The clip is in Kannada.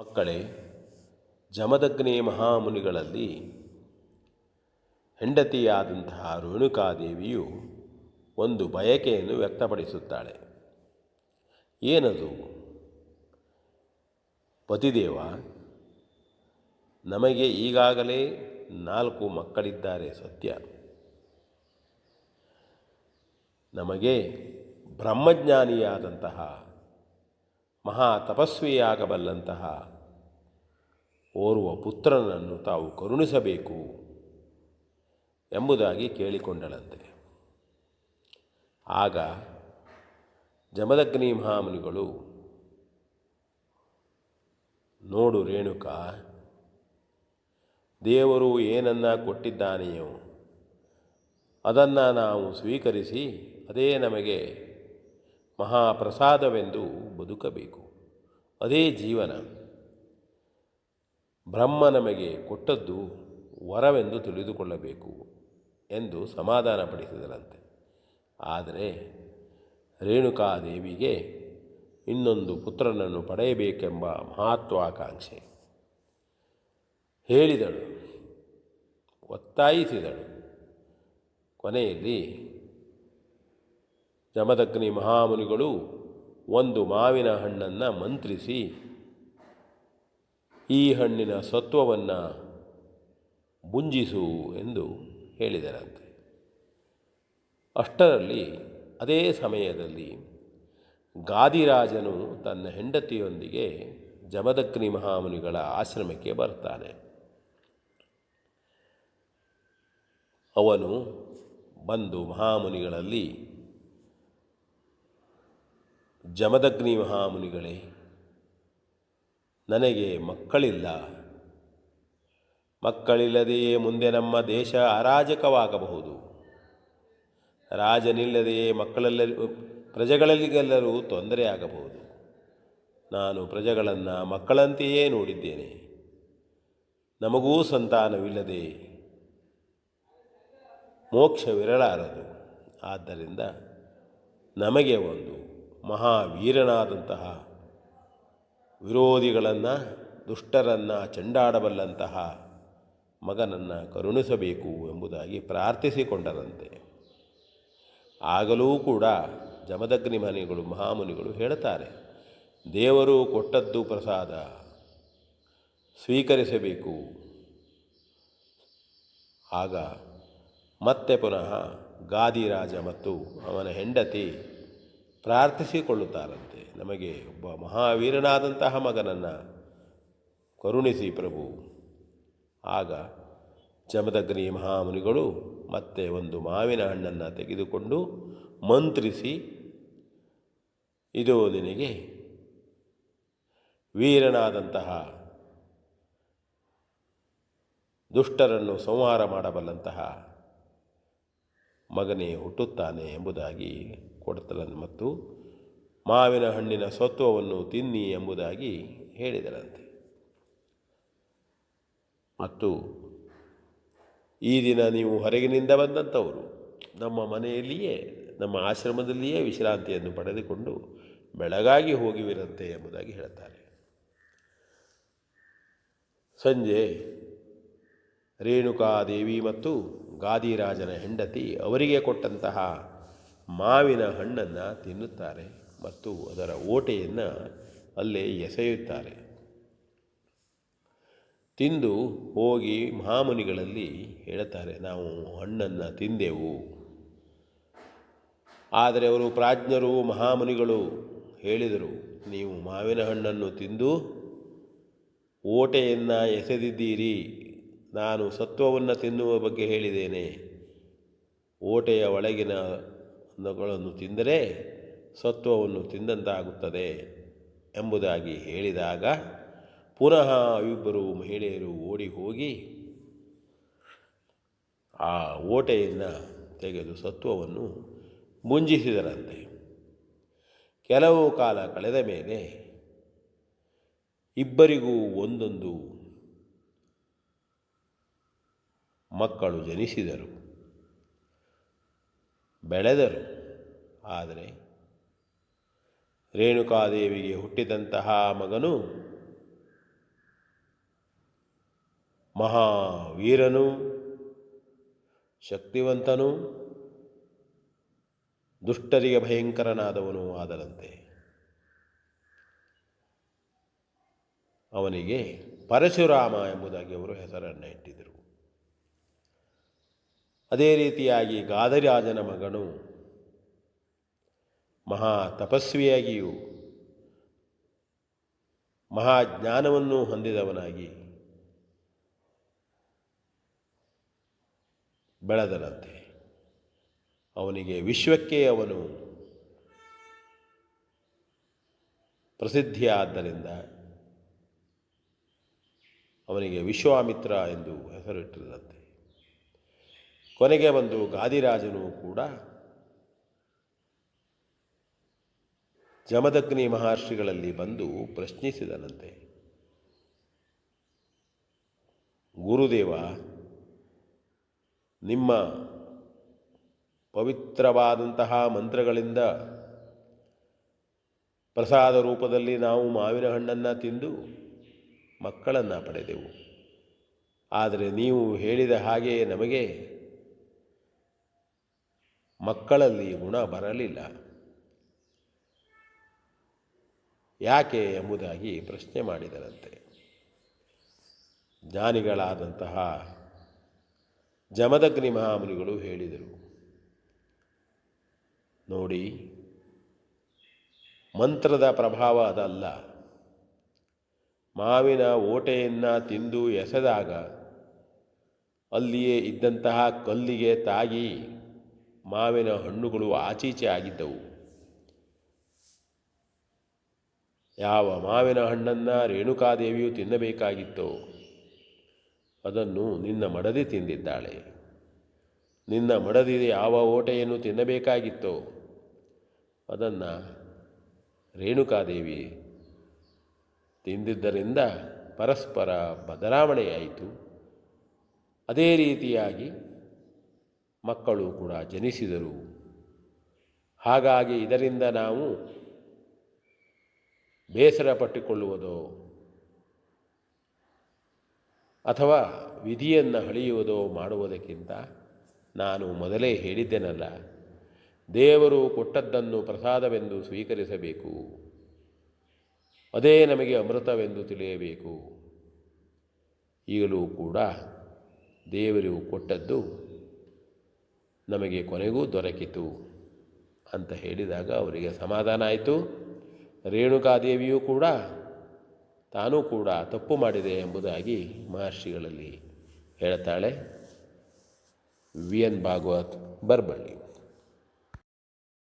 ಮಕ್ಕಳೇ, ಜಮದಗ್ನಿ ಮಹಾಮುನಿಗಳಲ್ಲಿ ಹೆಂಡತಿಯಾದಂತಹ ರೇಣುಕಾದೇವಿಯು ಒಂದು ಬಯಕೆಯನ್ನು ವ್ಯಕ್ತಪಡಿಸುತ್ತಾಳೆ. ಏನದು? ಪತಿದೇವ, ನಮಗೆ ಈಗಾಗಲೇ ನಾಲ್ಕು ಮಕ್ಕಳಿದ್ದಾರೆ ಸತ್ಯ. ನಮಗೆ ಬ್ರಹ್ಮಜ್ಞಾನಿಯಾದಂತಹ ಮಹಾ ತಪಸ್ವಿಯಾಗಬಲ್ಲಂತಹ ಓರ್ವ ಪುತ್ರನನ್ನು ತಾವು ಕರುಣಿಸಬೇಕು ಎಂಬುದಾಗಿ ಕೇಳಿಕೊಂಡಳಂತೆ. ಆಗ ಜಮದಗ್ನಿ ಮಹಾಮುನಿಗಳು, ನೋಡು ರೇಣುಕ, ದೇವರು ಏನನ್ನ ಕೊಟ್ಟಿದ್ದಾನೆಯೋ ಅದನ್ನು ನಾವು ಸ್ವೀಕರಿಸಿ, ಅದೇ ನಮಗೆ ಮಹಾಪ್ರಸಾದವೆಂದು ಬದುಕಬೇಕು. ಅದೇ ಜೀವನ ಬ್ರಹ್ಮ ನಮಗೆ ಕೊಟ್ಟದ್ದು ವರವೆಂದು ತಿಳಿದುಕೊಳ್ಳಬೇಕು ಎಂದು ಸಮಾಧಾನಪಡಿಸಿದರಂತೆ ಆದರೆ ರೇಣುಕಾದೇವಿಗೆ ಇನ್ನೊಂದು ಪುತ್ರನನ್ನು ಪಡೆಯಬೇಕೆಂಬ ಮಹತ್ವಾಕಾಂಕ್ಷೆ ಹೇಳಿದಳು, ಒತ್ತಾಯಿಸಿದಳು. ಕೊನೆಯಲ್ಲಿ ಜಮದಗ್ನಿ ಮಹಾಮುನಿಗಳು ಒಂದು ಮಾವಿನ ಹಣ್ಣನ್ನು ಮಂತ್ರಿಸಿ, ಈ ಹಣ್ಣಿನ ಸತ್ವವನ್ನು ಮುಂಜಿಸು ಎಂದು ಹೇಳಿದರಂತೆ. ಅಷ್ಟರಲ್ಲಿ ಅದೇ ಸಮಯದಲ್ಲಿ ಗಾದಿರಾಜನು ತನ್ನ ಹೆಂಡತಿಯೊಂದಿಗೆ ಜಮದಗ್ನಿ ಮಹಾಮುನಿಗಳ ಆಶ್ರಮಕ್ಕೆ ಬರ್ತಾನೆ. ಅವನು ಬಂದು ಮಹಾಮುನಿಗಳಲ್ಲಿ ಜಮದಗ್ನಿ ಮಹಾಮುನಿಗಳೇ, ನನಗೆ ಮಕ್ಕಳಿಲ್ಲ. ಮಕ್ಕಳಿಲ್ಲದೆಯೇ ಮುಂದೆ ನಮ್ಮ ದೇಶ ಅರಾಜಕವಾಗಬಹುದು. ರಾಜನಿಲ್ಲದೆಯೇ ಮಕ್ಕಳೆಲ್ಲರೂ ಪ್ರಜೆಗಳಲ್ಲಿಗೆಲ್ಲರೂ ತೊಂದರೆಯಾಗಬಹುದು ನಾನು ಪ್ರಜೆಗಳನ್ನು ಮಕ್ಕಳಂತೆಯೇ ನೋಡಿದ್ದೇನೆ. ನಮಗೂ ಸಂತಾನವಿಲ್ಲದೆ ಮೋಕ್ಷವಿರಲಾರದು. ಆದ್ದರಿಂದ ನಮಗೆ ಒಂದು ಮಹಾವೀರನಾದಂತಹ ವಿರೋಧಿಗಳನ್ನು, ದುಷ್ಟರನ್ನು ಚೆಂಡಾಡಬಲ್ಲಂತಹ ಮಗನನ್ನು ಕರುಣಿಸಬೇಕು ಎಂಬುದಾಗಿ ಪ್ರಾರ್ಥಿಸಿಕೊಂಡರಂತೆ ಆಗಲೂ ಕೂಡ ಜಮದಗ್ನಿ ಮನೆಗಳು ಮಹಾಮುನಿಗಳು ಹೇಳುತ್ತಾರೆ, ದೇವರು ಕೊಟ್ಟದ್ದು ಪ್ರಸಾದ ಸ್ವೀಕರಿಸಬೇಕು. ಆಗ ಮತ್ತೆ ಪುನಃ ಗಾದಿರಾಜ ಮತ್ತು ಅವನ ಹೆಂಡತಿ ಪ್ರಾರ್ಥಿಸಿಕೊಳ್ಳುತ್ತಾರಂತೆ. ನಮಗೆ ಒಬ್ಬ ಮಹಾವೀರನಾದಂತಹ ಮಗನನ್ನು ಕರುಣಿಸಿ ಪ್ರಭು. ಆಗ ಜಮದಗ್ನಿ ಮಹಾಮುನಿಗಳು ಮತ್ತೆ ಒಂದು ಮಾವಿನ ಹಣ್ಣನ್ನು ತೆಗೆದುಕೊಂಡು ಮಂತ್ರಿಸಿ, ಇದು ನಿನಗೆ ವೀರನಾದಂತಹ ದುಷ್ಟರನ್ನು ಸಂಹಾರ ಮಾಡಬಲ್ಲಂತಹ ಮಗನೇ ಹುಟ್ಟುತ್ತಾನೆ ಎಂಬುದಾಗಿ ಕೊಡ್ತಲನ್ನು ಮತ್ತು ಮಾವಿನ ಹಣ್ಣಿನ ಸತ್ವವನ್ನು ತಿನ್ನಿ ಎಂಬುದಾಗಿ ಹೇಳಿದರಂತೆ. ಮತ್ತು ಈ ದಿನ ನೀವು ಹೊರಗಿನಿಂದ ಬಂದಂಥವರು ನಮ್ಮ ಮನೆಯಲ್ಲಿಯೇ, ನಮ್ಮ ಆಶ್ರಮದಲ್ಲಿಯೇ ವಿಶ್ರಾಂತಿಯನ್ನು ಪಡೆದುಕೊಂಡು ಬೆಳಗಾಗಿ ಹೋಗಿವಿರಂತೆ ಎಂಬುದಾಗಿ ಹೇಳ್ತಾರೆ. ಸಂಜೆ ರೇಣುಕಾದೇವಿ ಮತ್ತು ಗಾದಿರಾಜನ ಹೆಂಡತಿ ಅವರಿಗೆ ಕೊಟ್ಟಂತಹ ಮಾವಿನ ಹಣ್ಣನ್ನು ತಿನ್ನುತ್ತಾರೆ ಮತ್ತು ಅದರ ಓಟೆಯನ್ನು ಅಲ್ಲೇ ಎಸೆಯುತ್ತಾರೆ. ತಿಂದು ಹೋಗಿ ಮಹಾಮುನಿಗಳಲ್ಲಿ ಹೇಳುತ್ತಾರೆ ನಾವು ಹಣ್ಣನ್ನು ತಿಂದೆವು. ಆದರೆ ಅವರು ಪ್ರಾಜ್ಞರು, ಮಹಾಮುನಿಗಳು ಹೇಳಿದರು, ನೀವು ಮಾವಿನ ಹಣ್ಣನ್ನು ತಿಂದು ಓಟೆಯನ್ನು ಎಸೆದಿದ್ದೀರಿ. ನಾನು ಸತ್ವವನ್ನು ತಿನ್ನುವ ಬಗ್ಗೆ ಹೇಳಿದ್ದೇನೆ. ಓಟೆಯ ಒಳಗಿನ ಗಳನ್ನು ತಿಂದರೆ ಸತ್ವವನ್ನು ತಿಂದಂತಾಗುತ್ತದೆ ಎಂಬುದಾಗಿ ಹೇಳಿದಾಗ ಪುನಃ ಇಬ್ಬರು ಮಹಿಳೆಯರು ಓಡಿ ಹೋಗಿ ಆ ಓಟೆಯನ್ನು ತೆಗೆದು ಸತ್ವವನ್ನು ಮುಂಜಿಸಿದರಂತೆ. ಕೆಲವು ಕಾಲ ಕಳೆದ ಮೇಲೆ ಇಬ್ಬರಿಗೂ ಒಂದೊಂದು ಮಕ್ಕಳು ಜನಿಸಿದರು. ಬೆಳೆದರು. ಆದರೆ ರೇಣುಕಾದೇವಿಗೆ ಹುಟ್ಟಿದಂತಹ ಮಗನು ಮಹಾವೀರನು, ಶಕ್ತಿವಂತನು, ದುಷ್ಟರಿಗೆ ಭಯಂಕರನಾದವನು ಆದರಂತೆ ಅವನಿಗೆ ಪರಶುರಾಮ ಎಂಬುದಾಗಿ ಅವರು ಹೆಸರನ್ನು ಇಟ್ಟಿದ್ದರು. ಅದೇ ರೀತಿಯಾಗಿ ಗಾದರಾಜನ ಮಗನು ಮಹಾ ತಪಸ್ವಿಯಾಗಿಯೂ ಮಹಾಜ್ಞಾನವನ್ನು ಹೊಂದಿದವನಾಗಿ ಬೆಳೆದನಂತೆ. ಅವನಿಗೆ ವಿಶ್ವಕ್ಕೆ ಅವನು ಪ್ರಸಿದ್ಧಿಯಾದ್ದರಿಂದ ಅವನಿಗೆ ವಿಶ್ವಾಮಿತ್ರ ಎಂದು ಹೆಸರಿಟ್ಟಿರುವಂತೆ. ಕೊನೆಗೆ ಬಂದು ಗಾದಿರಾಜನು ಕೂಡ ಜಮದಗ್ನಿ ಮಹರ್ಷಿಗಳಲ್ಲಿ ಬಂದು ಪ್ರಶ್ನಿಸಿದನಂತೆ. ಗುರುದೇವ, ನಿಮ್ಮ ಪವಿತ್ರವಾದಂತಹ ಮಂತ್ರಗಳಿಂದ ಪ್ರಸಾದ ರೂಪದಲ್ಲಿ ನಾವು ಮಾವಿನ ಹಣ್ಣನ್ನು ತಿಂದು ಮಕ್ಕಳನ್ನು ಪಡೆದೆವು. ಆದರೆ ನೀವು ಹೇಳಿದ ಹಾಗೆ ನಮಗೆ ಮಕ್ಕಳಲ್ಲಿ ಗುಣ ಬರಲಿಲ್ಲ. ಯಾಕೆ ಎಂಬುದಾಗಿ ಪ್ರಶ್ನೆ ಮಾಡಿದರಂತೆ. ಜ್ಞಾನಿಗಳಾದಂತಹ ಜಮದಗ್ನಿ ಮಹಾಮುನಿಗಳು ಹೇಳಿದರು. ನೋಡಿ, ಮಂತ್ರದ ಪ್ರಭಾವ ಅದಲ್ಲ. ಮಾವಿನ ಓಟೆಯನ್ನು ತಿಂದು ಎಸೆದಾಗ ಅಲ್ಲಿಯೇ ಇದ್ದಂತಹ ಕಲ್ಲಿಗೆ ತಾಗಿ ಮಾವಿನ ಹಣ್ಣುಗಳು ಆಚೀಚೆ ಆಗಿದ್ದವು. ಯಾವ ಮಾವಿನ ಹಣ್ಣನ್ನು ರೇಣುಕಾದೇವಿಯು ತಿನ್ನಬೇಕಾಗಿತ್ತೋ, ಅದನ್ನು ನಿನ್ನ ಮಡದಿ ತಿಂದಿದ್ದಾಳೆ. ನಿನ್ನ ಮಡದಿ ಯಾವ ಓಟೆಯನ್ನು ತಿನ್ನಬೇಕಾಗಿತ್ತೋ, ಅದನ್ನು ರೇಣುಕಾದೇವಿ ತಿಂದಿದ್ದರಿಂದ ಪರಸ್ಪರ ಬದಲಾವಣೆಯಾಯಿತು. ಅದೇ ರೀತಿಯಾಗಿ ಮಕ್ಕಳು ಕೂಡ ಜನಿಸಿದರು. ಹಾಗಾಗಿ ಇದರಿಂದ ನಾವು ಬೇಸರ ಪಟ್ಟುಕೊಳ್ಳುವುದೋ ಅಥವಾ ವಿಧಿಯನ್ನು ಹಳಿಯುವುದೋ ಮಾಡುವುದಕ್ಕಿಂತ ನಾನು ಮೊದಲೇ ಹೇಳಿದ್ದೆನಲ್ಲ, ದೇವರು ಕೊಟ್ಟದ್ದನ್ನು ಪ್ರಸಾದವೆಂದು ಸ್ವೀಕರಿಸಬೇಕು, ಅದೇ ನಮಗೆ ಅಮೃತವೆಂದು ತಿಳಿಯಬೇಕು. ಈಗಲೂ ಕೂಡ ದೇವರು ಕೊಟ್ಟದ್ದು ನಮಗೆ ಕೊನೆಗೂ ದೊರಕಿತು ಅಂತ ಹೇಳಿದಾಗ ಅವರಿಗೆ ಸಮಾಧಾನ ಆಯಿತು. ರೇಣುಕಾದೇವಿಯೂ ಕೂಡ ತಾನೂ ಕೂಡ ತಪ್ಪು ಮಾಡಿದೆ ಎಂಬುದಾಗಿ ಮಹರ್ಷಿಗಳಲ್ಲಿ ಹೇಳ್ತಾಳೆ. V N Bhagwat Barballi.